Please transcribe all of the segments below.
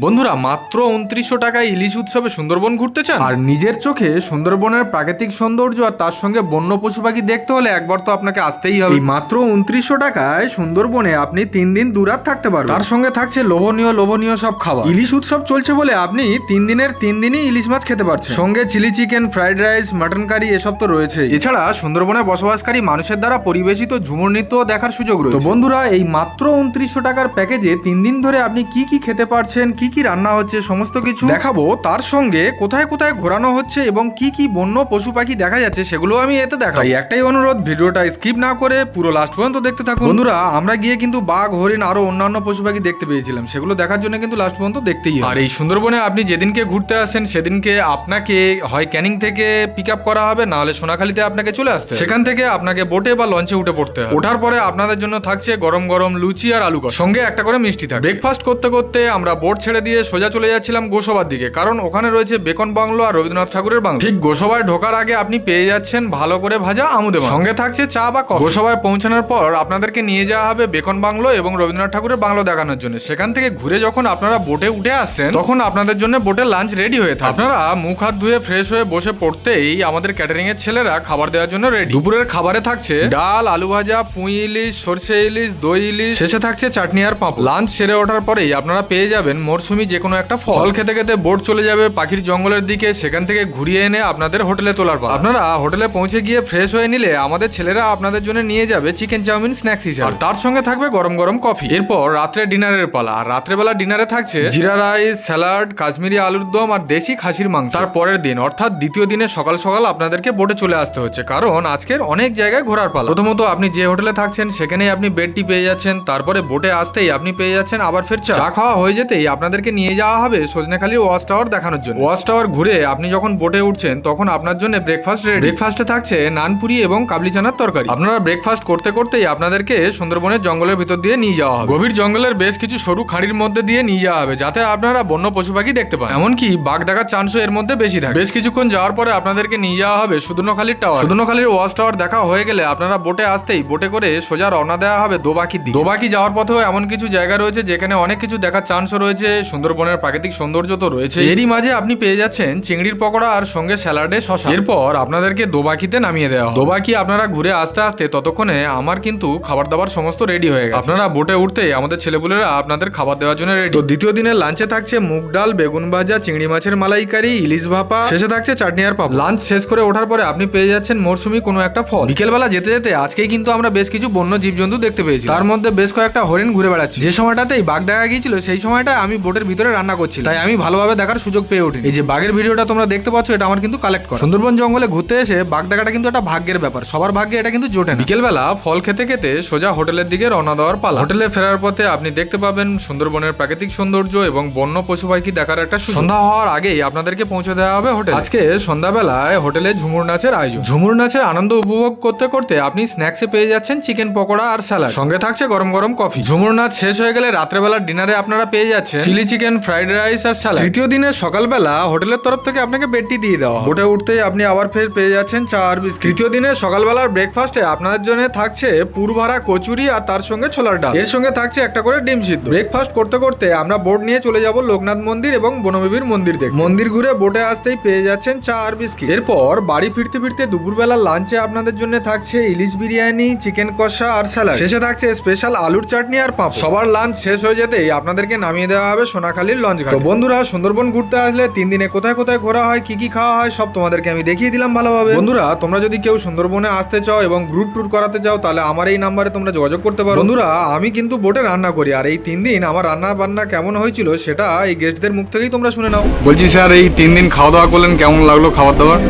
বন্ধুরা মাত্র উনত্রিশশো টাকায় ইলিশ উৎসবে সুন্দরবন ঘুরতে চান? আর নিজের চোখে সুন্দরবনের প্রাকৃতিক সৌন্দর্য আর তার সঙ্গে বন্য পশু পাখি দেখতে হলে একবার তো আপনাকে আসতেই হবে। মাত্র উনত্রিশশো টাকায় সুন্দরবনে আপনি তিন দিন দুরাত থাকতে পারবেন। তার সঙ্গে থাকছে লোভনীয় লোভনীয় সব খাবার। ইলিশ উৎসব চলছে বলে আপনি তিন দিনের তিন দিনই ইলিশ মাছ খেতে পারছেন। সঙ্গে chilli chicken fried rice mutton curry এসব তো রয়েছে এছাড়া সুন্দরবনে বসবাসকারী মানুষের দ্বারা পরিবেশিত ঝুমুর নৃত্য দেখার সুযোগ রয়েছে। বন্ধুরা এই মাত্র উনত্রিশশো টাকার প্যাকেজে তিন দিন ধরে আপনি কি কি খেতে পারছেন কি কি কি রান্না হচ্ছে সমস্ত কিছু? দেখাবো। তার সঙ্গে কোথায় কোথায় ঘোরানো হচ্ছে এবং কি কি বন্য পশু পাখি দেখা যাচ্ছে সেগুলো আমি এতে দেখাই একটাই অনুরোধ ভিডিওটা স্কিপ না করে পুরো লাস্ট পর্যন্ত দেখতে থাকুন। বন্ধুরা আমরা গিয়ে কিন্তু বাঘ হরিণ আরও অন্যান্য পশু পাখি দেখতে পেয়েছিলাম। সেগুলো দেখার জন্য কিন্তু লাস্ট পর্যন্ত দেখতেই। আর এই সুন্দরবনে আপনি যেদিনকে ঘুরতে আসেন সেদিনকে আপনাকে হয় ক্যানিং থেকে পিক আপ করা হবে না হলে সোনাখালীতে আপনাকে চলে আসতে সেখান থেকে আপনাকে বোটে বা লঞ্চে উঠে পড়তে হবে। ওঠার পরে আপনাদের জন্য থাকছে গরম গরম লুচি আর আলু সঙ্গে একটা করে মিষ্টি থাকবে ব্রেকফাস্ট করতে করতে আমরা বোট ছেড়ে দিয়ে সোজা চলে যাচ্ছিলাম গোসবার দিকে কারণ ওখানে রয়েছে বেকন বাংলো আর রবীন্দ্রনাথ ঠাকুরের বাংলো। ঠিক গোসবায় ঢোকার আগে আপনি পেয়ে যাচ্ছেন ভালো করে ভাজা আমুদে। সঙ্গে থাকছে চা বা কফি। গোসবায় পৌঁছানোর পর আপনাদেরকে নিয়ে যাওয়া হবে বেকন বাংলো এবং রবীন্দ্রনাথ ঠাকুরের বাংলো দেখানোর জন্য। সেখান থেকে ঘুরে যখন আপনারা বোটে উঠে আসছেন তখন আপনাদের জন্য বোটে লাঞ্চ রেডি হয়ে থাকে আপনারা মুখ হাত ধুয়ে ফ্রেশ হয়ে বসে পড়তেই আমাদের ক্যাটারিং এর ছেলেরা খাবার দেওয়ার জন্য রেডি। দুপুরের খাবারে থাকছে ডাল আলু ভাজা পুঁই ইলিশ সর্ষে ইলিশ দই ইলিশ শেষে থাকছে চাটনি আর পাঁপড়। লাঞ্চ সেরে ওঠার পরেই আপনারা পেয়ে যাবেন মরশুমি যে কোনো একটা ফল। ফল খেতে খেতে বোট চলে যাবে পাখির জঙ্গলের দিকে সেখান থেকে ঘুরিয়ে এনে আপনাদের হোটেলে তোলার পর আপনারা হোটেলে পৌঁছে গিয়ে ফ্রেশ হয়ে নিলে আমাদের ছেলেরা আপনাদের জন্য নিয়ে যাবে চিকেন চাউমিন স্ন্যাক্স হিসাবে। আর তার সঙ্গে থাকবে গরম গরম কফি এরপর রাত্রে ডিনারের পালা। আর রাত্রেবেলা ডিনারে থাকছে জিরা রাইস স্যালাড কাশ্মীরি আলুর দম আর দেশি খাসির মাংস। তার পরের দিন অর্থাৎ দ্বিতীয় দিনে সকাল সকাল আপনাদেরকে বোটে চলে আসতে হচ্ছে। কারণ আজকের অনেক জায়গায় ঘোরার পালা। প্রথমত আপনি যে হোটেলে থাকছেন সেখানেই আপনি বেডটি পেয়ে যাচ্ছেন। তারপরে বোটে আসতেই আপনি পেয়ে যাচ্ছেন আবার ফের চা। খাওয়া হয়ে যেতেই আপনাদেরকে নিয়ে যাওয়া হবে সজনেখালির ওয়াচ টাওয়ার দেখানোর জন্য। ওয়াচ টাওয়ার ঘুরে আপনি যখন বোটে উঠছেন তখন আপনার জন্য ব্রেকফাস্ট রেডি ব্রেকফাস্টে থাকছে নানপুরি এবং কাবলি চানার তরকারি। আপনারা ব্রেকফাস্ট করতে করতেই আপনাদেরকে সুন্দরবনের জঙ্গলের ভিতর দিয়ে নিয়ে যাওয়া হবে। গভীর জঙ্গলের বেশ কিছু সরু খাঁড়ির মধ্যে দিয়ে নিয়ে যাওয়া হবে যাতে আপনারা বন্য পশু পাখি দেখতে পান। এমনকি বাঘ দেখার চান্সও এর মধ্যে বেশি থাকে। বেশ কিছুক্ষণ যাওয়ার পরে আপনাদেরকে নিয়ে যাওয়া হবে সুদর্ণখালির টাওয়ার। সুদর্ণখালির ওয়াচ টাওয়ার দেখা হয়ে গেলে আপনারা বোটে আসতেই বোটে করে সোজা রওনা দেওয়া হবে দোবাকি দিকে। দোবাকি যাওয়ার পথেও এমন কিছু জায়গা রয়েছে যেখানে অনেক কিছু দেখার চান্সও রয়েছে সুন্দরবনের প্রাকৃতিক সৌন্দর্য তো রয়েছে এরই মাঝে আপনি পেয়ে যাচ্ছেন চিংড়ির পকোড়া আর সঙ্গে স্যালাডে শশা। এরপর আপনাদেরকে দোবাকিতে নামিয়ে দেওয়া দোবাকি আপনারা ঘুরে আসতে আসতে ততক্ষণে আমার কিন্তু খাবার দাবার সমস্ত রেডি হয়ে গেছে। আপনারা বোটে উঠতে আমাদের ছেলেপুলেরা আপনাদের খাবার দেওয়ার জন্য রেডি। তো দ্বিতীয় দিনের লাঞ্চে থাকছে মুগ ডাল বেগুন ভাজা চিংড়ি মাছের মালাইকারি ইলিশ ভাপা। শেষে থাকছে চাটনি আর পাপ লাঞ্চ শেষ করে ওঠার পরে আপনি পেয়ে যাচ্ছেন মরশুমি কোনো একটা ফল। বিকেলবেলা যেতে যেতে আজকেই কিন্তু আমরা বেশ কিছু বন্য জীবজন্তু দেখতে পেয়েছি তার মধ্যে বেশ কয়েকটা হরিণ ঘুরে বেড়াচ্ছে। যে সময়টাতেই বাঘ দেখা গিয়েছিল সেই সময়টা আমি বোটের ভিতরে রান্না করছি তাই আমি ভালোভাবে দেখার সুযোগ পেয়ে উঠি এই যে বাঘের ভিডিওটা তোমরা দেখতে পাচ্ছ, এটা আমার কিন্তু কালেক্ট করা। সুন্দরবন জঙ্গলে ঘুরতে এসে বাঘ দেখাটা কিন্তু একটা ভাগ্যের ব্যাপার। সবার ভাগ্যে এটা কিন্তু জোটে বিকেলবেলা ফল খেতে খেতে সোজা হোটেলের দিকে রওনা দেওয়ার পালা। হোটেলে ফেরার পথে আপনি দেখতে পাবেন সুন্দরবনের প্রাকৃতিক সৌন্দর্য এবং বন্য পশু পাখি দেখার একটা সন্ধ্যা হওয়ার আগেই আপনাদেরকে পৌঁছে দেওয়া হবে হোটেল। আজকে সন্ধ্যাবেলায় হোটেলে ঝুমুর নাচের আয়োজন। ঝুমুর নাচের আনন্দ উপভোগ করতে করতে আপনি স্ন্যাক্সে পেয়ে যাচ্ছেন চিকেন পকোড়া আর স্যালাড। সঙ্গে থাকছে গরম গরম কফি। ঝুমুর নাচ শেষ হয়ে গেলে রাত্রেবেলার ডিনারে আপনারা পেয়ে যাচ্ছেন চিলি চিকেন ফ্রাইড রাইস আর স্যালাড তৃতীয় দিনের সকালবেলা হোটেলের তরফ থেকে আপনাকে বেডটি দিয়ে দেওয়া হবে। বোটে উঠতেই আপনি আবার ফের পেয়ে যাচ্ছেন চা আর বিস্কিট। তৃতীয় দিনের সকালবেলার ব্রেকফাস্টে আপনাদের জন্য থাকছে পুরভাড়া কচুরি আর তার সঙ্গে ছোলার ডাল। এর সঙ্গে থাকছে একটা করে ডিম সিদ্ধ। ব্রেকফাস্ট করতে করতে আমরা বোট নিয়ে চলে যাব লোকনাথ মন্দির এবং বনবিবির মন্দির দেখতে। মন্দির ঘুরে বোটে আসতেই পেয়ে যাচ্ছেন চা আর বিস্কিট। এরপর বাড়ি ফিরতে ফিরতে দুপুরবেলা লাঞ্চে আপনাদের জন্য থাকছে ইলিশ বিরিয়ানি চিকেন কষা আর স্যালাড শেষে থাকছে স্পেশাল আলুর চাটনি আর পাঁপ সবার লাঞ্চ শেষ হয়ে যেতেই আপনাদেরকে নামিয়ে দেওয়া হবে সোনাখালীর লঞ্চ তো বন্ধুরা সুন্দরবন ঘুরতে আসলে তিন দিনে কোথায় কোথায় ঘোরা হয় কি কি খাওয়া হয় সব তোমাদেরকে আমি দেখিয়ে দিলাম ভালোভাবে। বন্ধুরা তোমরা যদি কেউ সুন্দরবনে আসতে চাও এবং গ্রুপ ট্যুর করাতে চাও তাহলে আমার এই নাম্বারে তোমরা যোগাযোগ করতে পারো। বন্ধুরা আমি কিন্তু বোটে রান্না করি আর এই তিন দিন আমার রান্না বান্না কেমন হয়েছিল সেটা এই গেস্টদের মুখ থেকেই তোমরা শুনে নাও। বলছি স্যার এই তিন দিন খাওয়া দাওয়া করলেন কেমন লাগল খাবার দাবার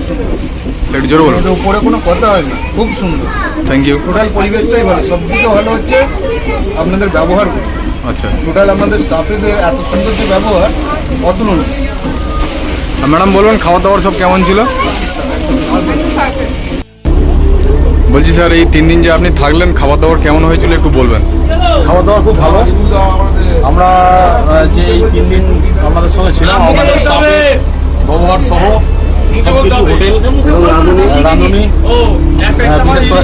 একটু জোরে বলুন। উপরে কোনো কথা হয় না খুব সুন্দর। থ্যাংক ইউ টোটাল পরিবেশটাই ভালো সব থেকে ভালো হচ্ছে আপনাদের ব্যবহার। আচ্ছা। টোটাল আপনাদের স্টাফেদের এত সুন্দর যে ব্যবহার অতুলনীয়। ম্যাডাম বলবেন খাওয়া দাওয়ার সব কেমন ছিল? বলছি স্যার এই তিন দিন যে আপনি থাকলেন খাবার দাবার কেমন হয়েছিল একটু বলবেন? খাওয়া দাওয়া খুব ভালো। আমরা যে এই তিন দিন আমাদের সঙ্গে ছিলাম আমাদের ব্যবহার সহ সব কিছু হোটেল রাঁধুনি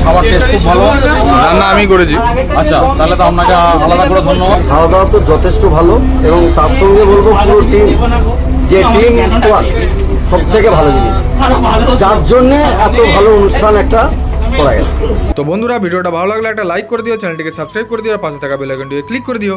খাবার টেস্ট খুব ভালো। রান্না আমি করেছি। আচ্ছা তাহলে তো আপনাকে আলাদা করে ধন্যবাদ। খাওয়া দাওয়া তো যথেষ্ট ভালো এবং তার সঙ্গে বলব পুরো টিম যে টিম ওয়ার্ক সব থেকে ভালো জিনিস। যার জন্যে এত ভালো অনুষ্ঠান একটা করা গেছে। তো বন্ধুরা ভিডিওটা ভালো লাগলে একটা লাইক করে দিও চ্যানেলটিকে সাবস্ক্রাইব করে দিও আর পাশে থাকা বেল আইকনটিকে ক্লিক করে দিও।